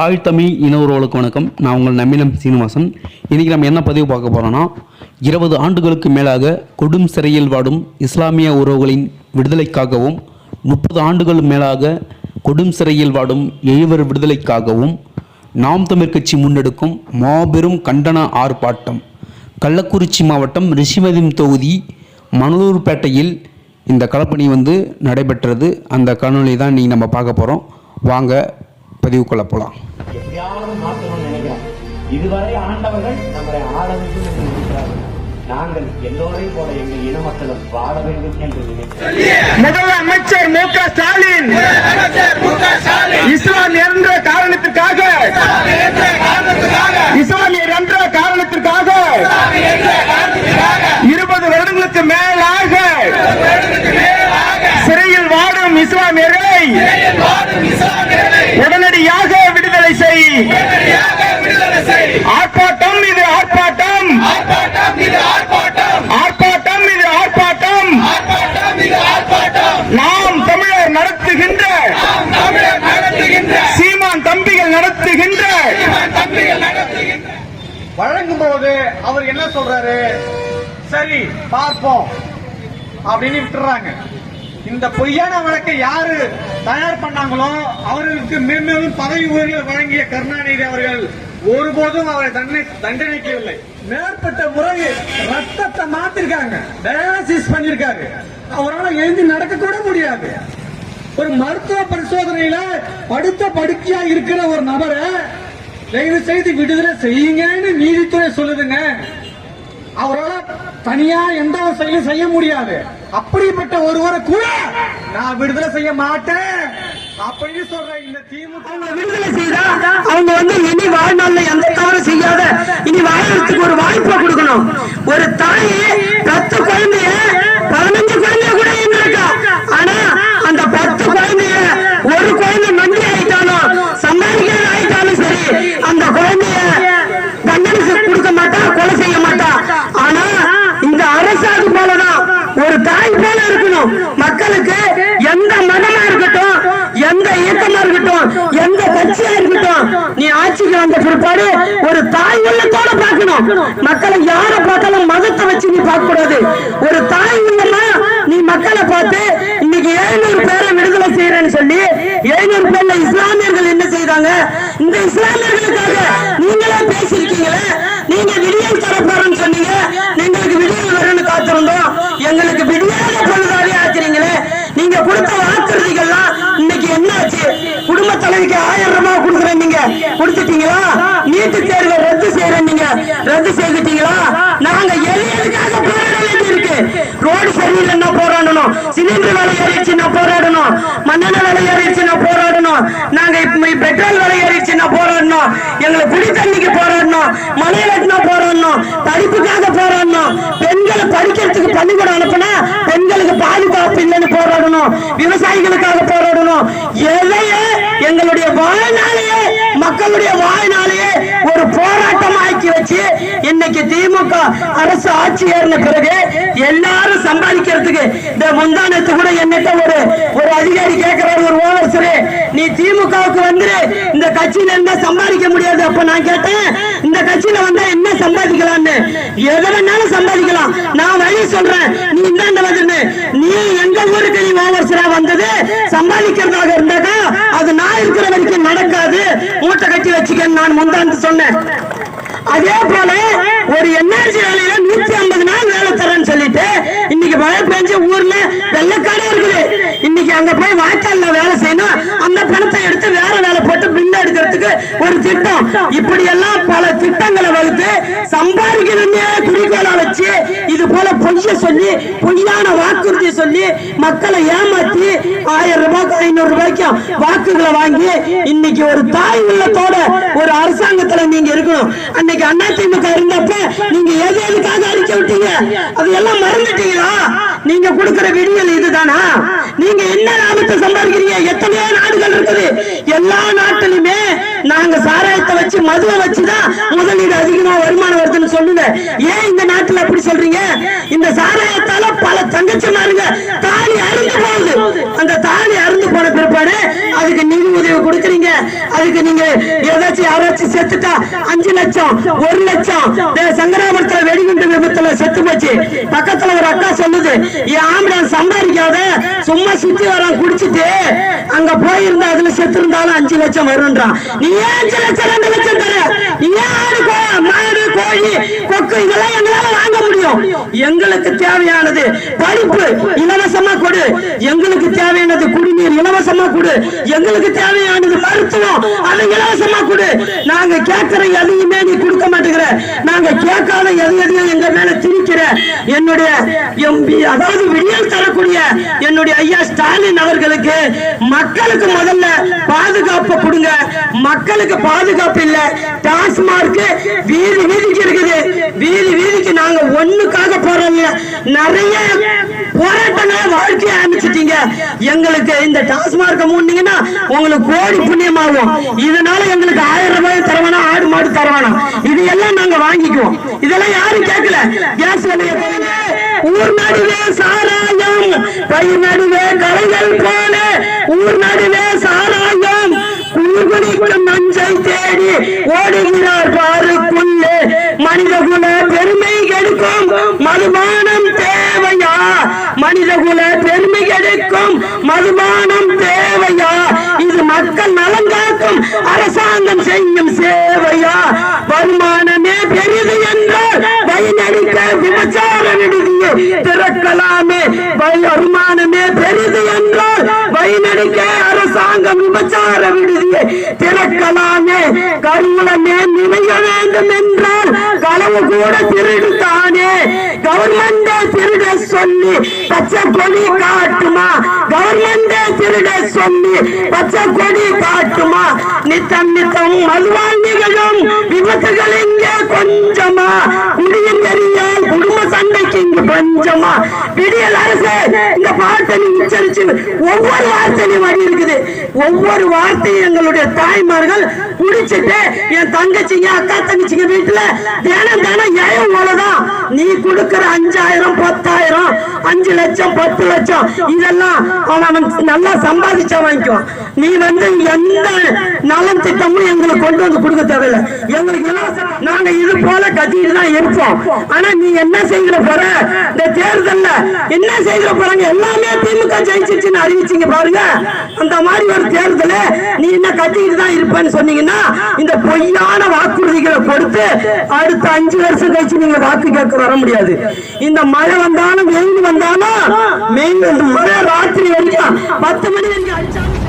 தாய் தமிழ் இனவர்களுக்கு வணக்கம். நான் உங்கள் நம்பினம் சீனிவாசன். இன்றைக்கி நம்ம என்ன பதிவு பார்க்க போகிறோன்னா இருபது ஆண்டுகளுக்கு மேலாக கொடும் சிறையில் வாடும் இஸ்லாமிய உறவுகளின் விடுதலைக்காகவும் முப்பது ஆண்டுகள் மேலாக கொடும் சிறையில் வாடும் எழுவர் விடுதலைக்காகவும் நாம் தமிழ் கட்சி முன்னெடுக்கும் மாபெரும் கண்டன ஆர்ப்பாட்டம். கள்ளக்குறிச்சி மாவட்டம் ரிஷிமதிம் தொகுதி மணலூர்பேட்டையில் இந்த களப்பணி வந்து நடைபெற்றது. அந்த காணொளி தான் நீங்கள் நம்ம பார்க்க போகிறோம் வாங்க பதிவுக்குள்ள போகலாம் எப்படியாவது மாற்றணும்னு நினைக்கிறோம் இதுவரை ஆண்டவர்கள் நம்மளை ஆள வேண்டும் என்று நினைக்கிறார்கள். நாங்கள் எல்லோரையும் போல எங்கள் இன மக்களும் வாழ வேண்டும் என்று நினைக்கிறோம். முதல் அமைச்சர் மு க ஸ்டாலின். இஸ்லாம் என்ற காரணத்திற்காக. இஸ்லாமியர் என்ற காரணத்திற்காக. இருபது வருடங்களுக்கு மேலாக. சிறையில் வாடும் இஸ்லாமியர்களை விடுதலை செய். ஆர்ப்பாட்டம் இது ஆர்ப்பாட்டம். ஆர்ப்பாட்டம் இது ஆர்ப்பாட்டம். நாம் தமிழர் நடத்துகின்ற சீமான் தம்பிகள் நடத்துகின்ற வழங்கும் போது அவர் என்ன சொல்றாரு? சரி பார்ப்போம். அப்படின்னு விட்டுறாங்க. இந்த பொய்யான வழக்கை யாரு தயார் பண்ணாங்களோ அவர்களுக்கு மென்மேலும் பதவி உயர்வு வழங்கிய கருணாநிதி அவர்கள் ஒருபோதும் அவரை தண்டனை தண்டனைக்கவில்லை. மேற்பட்ட முறை ரத்தத்தை மாத்திருக்காங்க. டயாலிசிஸ் பண்ணிருக்காரு. அவரால் எழுந்து நடக்க கூட முடியாது. ஒரு மருத்துவ பரிசோதனையில படுத்த படுக்கையா இருக்கிற ஒரு நபரை தயவு செய்து விடுதலை செய்யுங்கன்னு நீதித்துறை சொல்லுதுங்க. அவரால் தனியா எந்த ஒரு செயலும் செய்ய முடியாது. அப்படிப்பட்ட ஒருவரை கூட நான் விடுதலை செய்ய மாட்டேன். அப்படின்னு சொல்ற இந்த திமுக விடுதலை செய்தா அவங்க வந்து இனி வாழ்நாள்ல எந்த தவறு செய்யாத இனி வாழறதுக்கு ஒரு வாய்ப்பை கொடுக்கணும். ஒரு தாய் பத்து குழந்தைய பதினஞ்சு குழந்தைய கூட இருக்கா ஆனா அந்த பத்து குழந்தைய ஒரு குழந்தை நன்றி ஆயிட்டாலும் சம்பாதிக்கிறது ஆயிட்டாலும் சரி அந்த குழந்தைய தண்டனை செ- கொடுக்க மாட்டா கொலை செய்ய மாட்டா ஆனா இந்த அரசு அது போலதான் ஒரு தாய் போல இருக்கணும் மக்களுக்கு எந்த மதமா இருக்கட்டும் எந்த இயக்கமா இருக்கட்டும் எந்த கட்சியா இருக்கட்டும் நீ ஆட்சிக்கு வந்த பிற்பாடு ஒரு தாய் உள்ளத்தோட பார்க்கணும். மக்களை யார பார்த்தாலும் மதத்தை வச்சு நீ பார்க்க கூடாது ஒரு தாய் உள்ளமா நீ மக்களை பார்த்து இன்னைக்கு எழுநூறு பேரை விடுதலை செய்யறேன்னு சொல்லி எழுநூறு பேர்ல இஸ்லாமியர்கள் என்ன செய்தாங்க? இந்த இஸ்லாமியர்களுக்காக நீங்களே பேசியிருக்கீங்களே? நீங்க விடியல் தர சொன்னீங்க. எங்களுக்கு விடியல் வரும்னு காத்திருந்தோம். எங்களுக்கு விடியாத பொழுதாவே ஆக்குறீங்களே நீங்க கொடுத்த வாக்குறுதிகள்லாம் இன்னைக்கு என்ன ஆச்சு குடும்ப தலைவிக்கு ஆயிரம் ரூபாய் கொடுத்து நீட்டு தேர்வை ரத்து செய்யறேன் நீங்க ரத்து செய்துட்டீங்களா? நாங்க எளியதுக்காக போராட வேண்டியிருக்கு. ரோடு சரியில்லைன்னா போராடணும். சிலிண்டர் விலை ஏறிடுச்சுன்னா போராடணும். மண்ணெண்ணெய் விலை ஏறிடுச்சுன்னா போராடணும். நாங்க இப்ப பெட்ரோல் விலை ஏறிடுச்சுன்னா போராடணும். எங்களை குடி தண்ணிக்கு போராடணும். மழை வெட்டினா போராடணும். படிப்புக்காக போராடணும். பெண்களை படிக்கிறதுக்கு பள்ளிக்கூடம் அனுப்புனா பெண்களுக்கு பாதுகாப்பு இல்லைன்னு போராடணும். விவசாயிகளுக்காக போராடணும். எதையே எங்களுடைய வாழ்நாளையே மக்களுடைய வாழ்நாளையே ஒரு போராட்டம் ஆக்கி வச்சு இன்னைக்கு திமுக அரசு ஆட்சி ஏறின பிறகு எல்லாரும் சம்பாதிக்கிறதுக்கு இந்த முந்தானத்து கூட என்னட்ட ஒரு ஒரு அதிகாரி கேட்கிறாரு ஒரு ஓவர்சரு நீ திமுகவுக்கு வந்துரு. இந்த கட்சியில இருந்தா சம்பாதிக்க முடியாது. அப்ப நான் கேட்டேன் இந்த கட்சியில வந்தா என்ன சம்பாதிக்கலாம்னு? எதை வேணாலும் சம்பாதிக்கலாம். நான் வழி சொல்றேன். நீ இந்தாண்ட வந்து நீ எங்க ஊருக்கு நீ ஓவர்சரா வந்தது? சம்பாதிக்கிறதாக இருந்தாக்கா அது நான் இருக்கிற வரைக்கும் நடக்காது. மூட்டை கட்டி வச்சுக்கன்னு நான் முந்தாந்து சொன்னேன். அதே போல ஒரு என்ஆர்சி வேலையில நூத்தி ஐம்பது நாள் வேலை தரேன்னு சொல்லிட்டு இன்னைக்கு மழை பெஞ்சு ஊர்ல வெள்ளக்காடே இருக்குது. இன்னைக்கு அங்க போய் வாய்க்கால்ல வேலை செய்யணும். அந்த பணத்தை எடுத்து வேற வேலை போட்டு பில் எடுக்கிறதுக்கு ஒரு திட்டம். இப்படி எல்லாம் பல திட்டங்களை வகுத்து சம்பாதிக்கணும்னே குறிக்கோளா வச்சு இது போல பொய்ய சொல்லி பொய்யான வாக்குறுதி சொல்லி மக்களை ஏமாத்தி ஆயிரம் ரூபாய்க்கு ஐநூறு ரூபாய்க்கும் வாக்குகளை வாங்கி இன்னைக்கு ஒரு தாய் உள்ளத்தோட ஒரு அரசாங்கத்துல நீங்க இருக்கணும். அன்னைக்கு அண்ணா திமுக இருந்தப்ப நீங்க எது எதுக்காக அறிக்கை விட்டீங்க? அது எல்லாம் மறந்துட்டீங்களா? நீங்க கொடுக்கிற விடியல் இதுதானா? நீங்க என்ன லாபத்தை சம்பாதிக்கிறீங்க? எத்தனையோ நாடுகள் இருக்குது. எல்லா நாட்டிலுமே நாங்க சாராயத்தை வச்சு மதுவை வச்சுதான் முதலீடு அதிகமா வருமானம் வருதுன்னு சொல்லுங்க. ஏன் இந்த நாட்டுல அப்படி சொல்றீங்க? இந்த சாராயத்தால பல தங்கச்சமாருங்க தாலி அருந்து போகுது. அந்த தாலி அருந்து போன பிற்பாடு அதுக்கு நிதி உதவி கொடுக்குறீங்க. அதுக்கு நீங்க ஏதாச்சும் யாராச்சும் செத்துட்டா அஞ்சு லட்சம் ஒரு லட்சம். இந்த சங்கராபுரத்துல வெடிகுண்டு விபத்துல செத்து போச்சு. பக்கத்துல ஒரு அக்கா சொல்லுது என் ஆம்புலன்ஸ் சம்பாதிக்காத சும்மா சுத்தி வரான் குடிச்சிட்டு. அங்க போயிருந்தா அதுல செத்து இருந்தாலும் அஞ்சு லட்சம் வரும்ன்றான். நீ ஏன் அஞ்சு லட்சம் ரெண்டு லட்சம் தர? நீ ஏன் ஆடு கோ- மாடு கோழி வாக்கு இதெல்லாம் எங்களால வாங்க முடியும். எங்களுக்கு தேவையானது படிப்பு இலவசமா கொடு. எங்களுக்கு தேவையானது குடிநீர் இலவசமா கொடு. எங்களுக்கு தேவையானது மருத்துவம் அது இலவசமா கொடு. நாங்க கேட்கிற எதையுமே நீ கொடுக்க மாட்டேங்கிற. நாங்க கேட்காத எது எதையும் எங்க மேல திணிக்கிற. என்னுடைய எம்பி அதாவது விடியல் தரக்கூடிய என்னுடைய ஐயா ஸ்டாலின் அவர்களுக்கு மக்களுக்கு முதல்ல பாதுகாப்பு கொடுங்க. மக்களுக்கு பாதுகாப்பு இல்ல. டாஸ்மார்க் வீதி வீதிக்கு இருக்குது. வீதி வீதிக்கு நாங்க ஒண்ணுக்காக போறோம்ல நிறைய போராட்டங்களை வாழ்க்கையை ஆரம்பிச்சிட்டீங்க. எங்களுக்கு இந்த டாஸ்மார்க் மூடினீங்கன்னா உங்களுக்கு கோடி புண்ணியமாகும். இதனால எங்களுக்கு ஆயிரம் ரூபாய் தரவானா? ஆடு மாடு தரவானா? இது எல்லாம் நாங்க வாங்கிக்குவோம். இதெல்லாம் யாரும் கேட்கல. கேஸ் ஊர் நடுவே சாராயம் பயிர் நடுவே கலைகள் போல. ஊர் நடுவே சாராயம். குடிக்கும் மஞ்சள் தேடி ஓடுகிறார் பாருக்குள்ளே. மனிதகுல பெருமை கெடுக்கும் மதுபானம் தேவையா? மனிதகுல பெருமை கெடுக்கும் மதுபானம் தேவையா? இது மக்கள் நலன் காக்கும். அரசாங்கம் செய்யும் சேவையா? வருமானமே பெரிது என்றால் வயனடிக்க விபச்சார விடுதியை திறக்கலாமே. வருமானமே பெரிது என்றால் வயனடிக்க அரசாங்கம் விபச்சார விடுதியை திறக்கலாமே. கருமலமே நினைய வேண்டும் என்றால் கூட திருடுத்தானே கவர்மெண்ட் திருட சொல்லி பச்சை கொடி காட்டுமா? கவர்மெண்ட் திருட சொல்லி பச்சை கொடி காட்டுமா? நித்தம் நித்தம் மதுவால் நிகழும் விபத்துகள் இங்கே கொஞ்சமா. குடியும் தெரியால் குடும்ப சண்டைக்கு இங்கு பஞ்சமா விடியல் அரசு இந்த பாட்டை நீ உச்சரிச்சு ஒவ்வொரு வார்த்தையும் வரி இருக்குது. ஒவ்வொரு வார்த்தையும் எங்களுடைய தாய்மார்கள் குடிச்சிட்டு என் தங்கச்சிங்க அக்கா தங்கச்சிங்க வீட்டுல தினம் தினம் ஏன் போலதான் நீ கொடுக்கிற அஞ்சாயிரம் பத்தாயிரம் அஞ்சு லட்சம் பத்து லட்சம் இதெல்லாம் அவன் அவன் நல்லா சம்பாதிச்சா வாங்கிக்குவான். நீ வந்து எந்த நலம் திட்டமும் எங்களுக்கு கொண்டு வந்து கொடுக்க தேவையில்லை. எங்களுக்கு நாங்க இது போல கத்திட்டு தான் இருப்போம். ஆனா நீ என்ன செய்கிற போற? இந்த தேர்தல்ல என்ன செய்கிற போறாங்க? எல்லாமே திமுக ஜெயிச்சிருச்சுன்னு அறிவிச்சீங்க பாருங்க. அந்த மாதிரி ஒரு தேர்தல நீ என்ன கத்திட்டு தான் இருப்பேன்னு சொன்னீங்கன்னா இந்த பொய்யான வாக்குறுதிகளை கொடுத்து அடுத்த அஞ்சு வருஷம் கழிச்சு நீங்க வாக்கு கேட்க வர முடியாது. இந்த மழை வந்தாலும் வெயில் வந்தாலும் மெயின் ஒரே ராத்திரி வரைக்கும் பத்து மணி வரைக்கும் அடிச்சாலும்